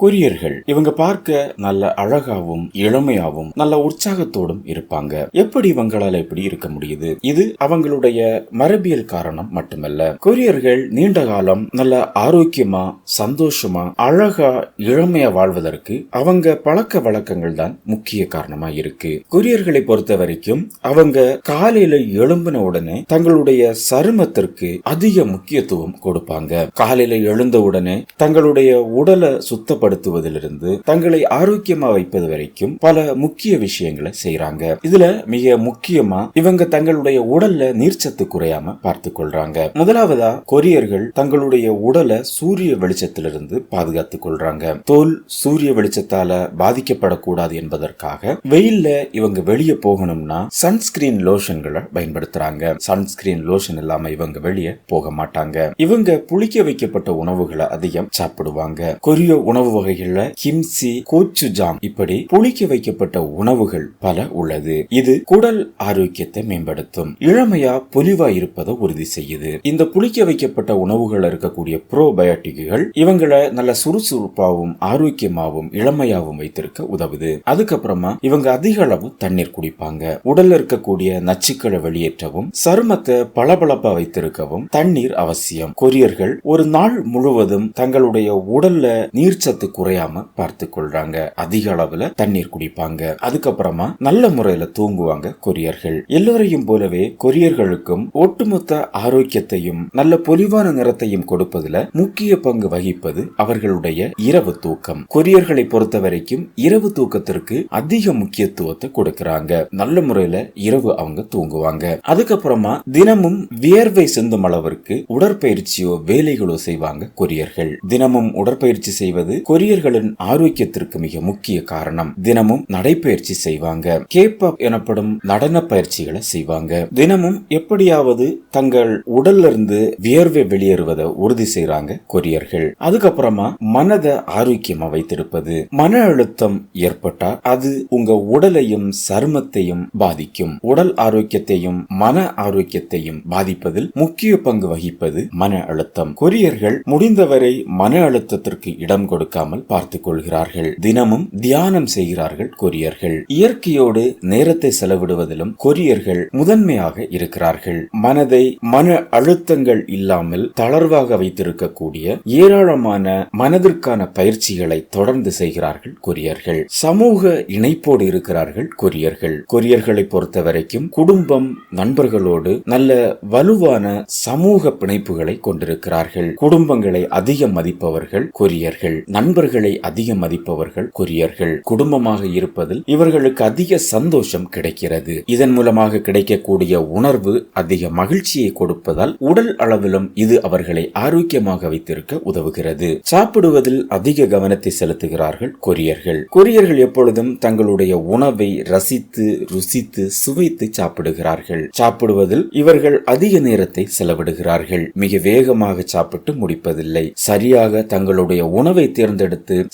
கொரியர்கள். இவங்க பார்க்க நல்ல அழகாவும் இளமையாவும் நல்ல உற்சாகத்தோடும் இருப்பாங்க. எப்படி இவங்களால இப்படி இருக்க முடியுது? இது அவங்களுடைய மரபியல் காரணம் மட்டுமல்ல. கொரியர்கள் நீண்ட காலம் நல்ல ஆரோக்கியமா சந்தோஷமா அழகா இளமையா வாழ்வதற்கு அவங்க பழக்க வழக்கங்கள் தான் முக்கிய காரணமா இருக்கு. கொரியர்களை பொறுத்த வரைக்கும் அவங்க காலையில எழும்பின உடனே தங்களுடைய சருமத்திற்கு அதிக முக்கியத்துவம் கொடுப்பாங்க. காலையில எழுந்த உடனே தங்களுடைய உடலை குணப்படுத்துவதிலிருந்து தங்களை ஆரோக்கியமா வைப்பது வரைக்கும் பல முக்கிய விஷயங்களை செய்யறாங்க இதுல மிக முக்கியமா இவங்க தங்களுடைய உடல்ல நீர்ச்சத்து குறையாம பார்த்து கொள்றாங்க. முதலாவதா கொரியர்கள் தங்களுடைய உடலை சூரிய வெளிச்சத்திலிருந்து பாதுகாத்துக் கொள்றாங்க. தோல் சூரிய வெளிச்சத்தால பாதிக்கப்படக்கூடாது என்பதற்காக வெயில்ல இவங்க வெளியே போகணும்னா சன்ஸ்கிரீன் லோஷன்களை பயன்படுத்துறாங்க. சன்ஸ்கிரீன் லோஷன் இல்லாம இவங்க வெளியே போக மாட்டாங்க. இவங்க புளிக்க வைக்கப்பட்ட உணவுகளை அதிகம் சாப்பிடுவாங்க. கொரிய உணவு வகைகள்ல கிம்சி கோச்சுஜாம் இப்படி புளிக்க வைக்கப்பட்ட உணவுகள் பல உள்ளது. இது குடல் ஆரோக்கியத்தை மேம்படுத்தும். இளமையா பொலிவா இருப்பதை உறுதி செய்யுது. இந்த புளிக்க வைக்கப்பட்ட உணவுகள் இருக்கக்கூடிய ப்ரோபயோட்டிக்குகள் இவங்களை நல்ல சுறுசுறுப்பாகவும் ஆரோக்கியமாகவும் இளமையாவும் வைத்திருக்க உதவுது. அதுக்கப்புறமா இவங்க அதிக அளவு தண்ணீர் குடிப்பாங்க. உடல்ல இருக்கக்கூடிய நச்சுக்களை வெளியேற்றவும் சருமத்தை பளபளப்பா வைத்திருக்கவும் தண்ணீர் அவசியம். கொரியர்கள் ஒரு நாள் முழுவதும் தங்களுடைய உடல்ல நீர்ச்சத்து குறையாம பார்த்து கொள்றாங்க. அதிக அளவுல தண்ணீர் குடிப்பாங்க. அதுக்கப்புறமா நல்ல முறையில தூங்குவாங்க கொரியர்கள். எல்லோரையும் போலவே கொரியர்களுக்கும் ஒட்டுமொத்த ஆரோக்கியத்தையும் நல்ல பொலிவான நிறத்தையும் கொடுப்பதுல முக்கிய பங்கு வகிப்பது அவர்களுடைய இரவு தூக்கம். கொரியர்களை பொறுத்த வரைக்கும் இரவு தூக்கத்திற்கு அதிக முக்கியத்துவத்தை கொடுக்கறாங்க. நல்ல முறையில இரவு அவங்க தூங்குவாங்க. அதுக்கப்புறமா தினமும் வியர்வை சிந்தும் அளவிற்கு உடற்பயிற்சியோ வேலைகளோ செய்வாங்க கொரியர்கள். தினமும் உடற்பயிற்சி செய்வது கொரியர்களின் ஆரோக்கியத்திற்கு மிக முக்கிய காரணம். தினமும் நடைப்பயிற்சி செய்வாங்க. கேப்பப் எனப்படும் நடன பயிற்சிகளை செய்வாங்க. தினமும் எப்படியாவது தங்கள் உடல்ல இருந்து வியர்வை வெளியேறுவதை உறுதி செய்யறாங்க கொரியர்கள். அதுக்கப்புறமா மனதை ஆரோக்கியமா வைத்திருப்பது. மன அழுத்தம் ஏற்பட்டா அது உங்க உடலையும் சருமத்தையும் பாதிக்கும். உடல் ஆரோக்கியத்தையும் மன ஆரோக்கியத்தையும் பாதிப்பதில் முக்கிய பங்கு வகிப்பது மன அழுத்தம். கொரியர்கள் முடிந்தவரை மன அழுத்தத்திற்கு இடம் கொடுக்காம இல்லாமல் பார்த்துக் கொள்கிறார்கள். தினமும் தியானம் செய்கிறார்கள் கொரியர்கள். இயற்கையோடு நேரத்தை செலவிடுவதிலும் கொரியர்கள் முதன்மையாக இருக்கிறார்கள். மனதை மன அழுத்தங்கள் இல்லாமல் தளர்வாக வைத்திருக்கக்கூடிய ஏராளமான மனதிற்கான பயிற்சிகளை தொடர்ந்து செய்கிறார்கள் கொரியர்கள். சமூக இணைப்போடு இருக்கிறார்கள் கொரியர்கள். கொரியர்களை பொறுத்த வரைக்கும் குடும்பம் நண்பர்களோடு நல்ல வலுவான சமூக பிணைப்புகளை கொண்டிருக்கிறார்கள். குடும்பங்களை அதிகம் மதிப்பவர்கள் கொரியர்கள். நண்பர்கள் அதிகம் மதிப்பவர்கள் கொரியர்கள் குடும்பமாக இருப்பதில் இவர்களுக்கு அதிக சந்தோஷம் கிடைக்கிறது. இதன் மூலமாக கிடைக்கக்கூடிய உணர்வு அதிக மகிழ்ச்சியை கொடுப்பதால் உடல் அளவிலும் இது அவர்களை ஆரோக்கியமாக வைத்திருக்க உதவுகிறது. சாப்பிடுவதில் அதிக கவனத்தை செலுத்துகிறார்கள் கொரியர்கள். கொரியர்கள் எப்பொழுதும் தங்களுடைய உணவை ரசித்து ருசித்து சுவைத்து சாப்பிடுகிறார்கள். சாப்பிடுவதில் இவர்கள் அதிக நேரத்தை செலவிடுகிறார்கள். மிக வேகமாக சாப்பிட்டு முடிப்பதில்லை. சரியாக தங்களுடைய உணவை தேர்ந்தெடுத்து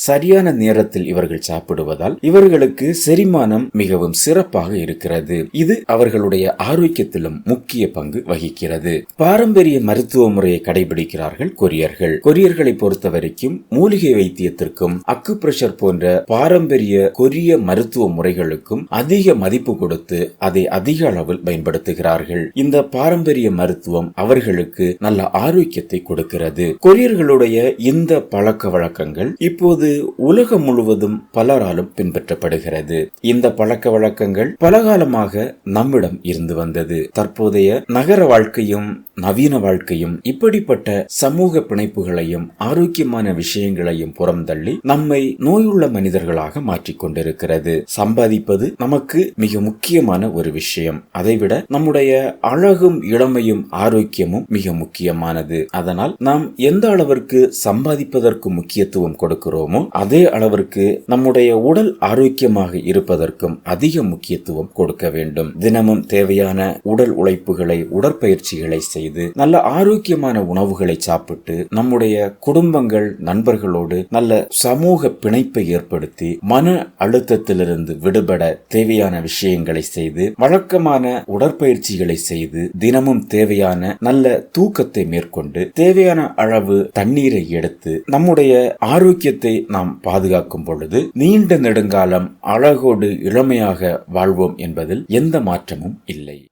சரியான நேரத்தில் இவர்கள் சாப்பிடுவதால் இவர்களுக்கு செரிமானம் மிகவும் சிறப்பாக இருக்கிறது. இது அவர்களுடைய ஆரோக்கியத்திலும் முக்கிய பங்கு வகிக்கிறது. பாரம்பரிய மருத்துவ முறையை கடைபிடிக்கிறார்கள் கொரியர்கள். கொரியர்களை பொறுத்த வரைக்கும் மூலிகை வைத்தியத்திற்கும் அக்கு பிரஷர் போன்ற பாரம்பரிய கொரிய மருத்துவ முறைகளுக்கும் அதிக மதிப்பு கொடுத்து அதை அதிக அளவில் பயன்படுத்துகிறார்கள். இந்த பாரம்பரிய மருத்துவம் அவர்களுக்கு நல்ல ஆரோக்கியத்தை கொடுக்கிறது. கொரியர்களுடைய இந்த பழக்க வழக்கங்கள் இப்போது உலகம் முழுவதும் பலராலும் பின்பற்றப்படுகிறது. இந்த பழக்க வழக்கங்கள் பலகாலமாக நம்மிடம் இருந்து வந்தது. தற்போதைய நகர வாழ்க்கையும் நவீன வாழ்க்கையும் இப்படிப்பட்ட சமூக பிணைப்புகளையும் ஆரோக்கியமான விஷயங்களையும் புறந்தள்ளி நம்மை நோயுள்ள மனிதர்களாக மாற்றிக் கொண்டிருக்கிறது. சம்பாதிப்பது நமக்கு மிக முக்கியமான ஒரு விஷயம். அதைவிட நம்முடைய அழகும் இளமையும் ஆரோக்கியமும் மிக முக்கியமானது. அதனால் நாம் எந்த அளவிற்கு சம்பாதிப்பதற்கு முக்கியத்துவம் கொடுக்கிறோமோ அதே அளவிற்கு நம்முடைய உடல் ஆரோக்கியமாக இருப்பதற்கும் அதிக முக்கியத்துவம் கொடுக்க வேண்டும். தினமும் தேவையான உடல் உழைப்புகளை உடற்பயிற்சிகளை செய்ய செய்து நல்ல ஆரோக்கியமான உணவுகளை சாப்பிட்டு நம்முடைய குடும்பங்கள் நண்பர்களோடு நல்ல சமூக பிணைப்பை ஏற்படுத்தி மன அழுத்தத்திலிருந்து விடுபட தேவையான விஷயங்களை செய்து வழக்கமான உடற்பயிற்சிகளை செய்து தினமும் தேவையான நல்ல தூக்கத்தை மேற்கொண்டு தேவையான அளவு தண்ணீரை எடுத்து நம்முடைய ஆரோக்கியத்தை நாம் பாதுகாக்கும் பொழுது நீண்ட நெடுங்காலம் அழகோடு இளமையாக வாழ்வோம் என்பதில் எந்த மாற்றமும் இல்லை.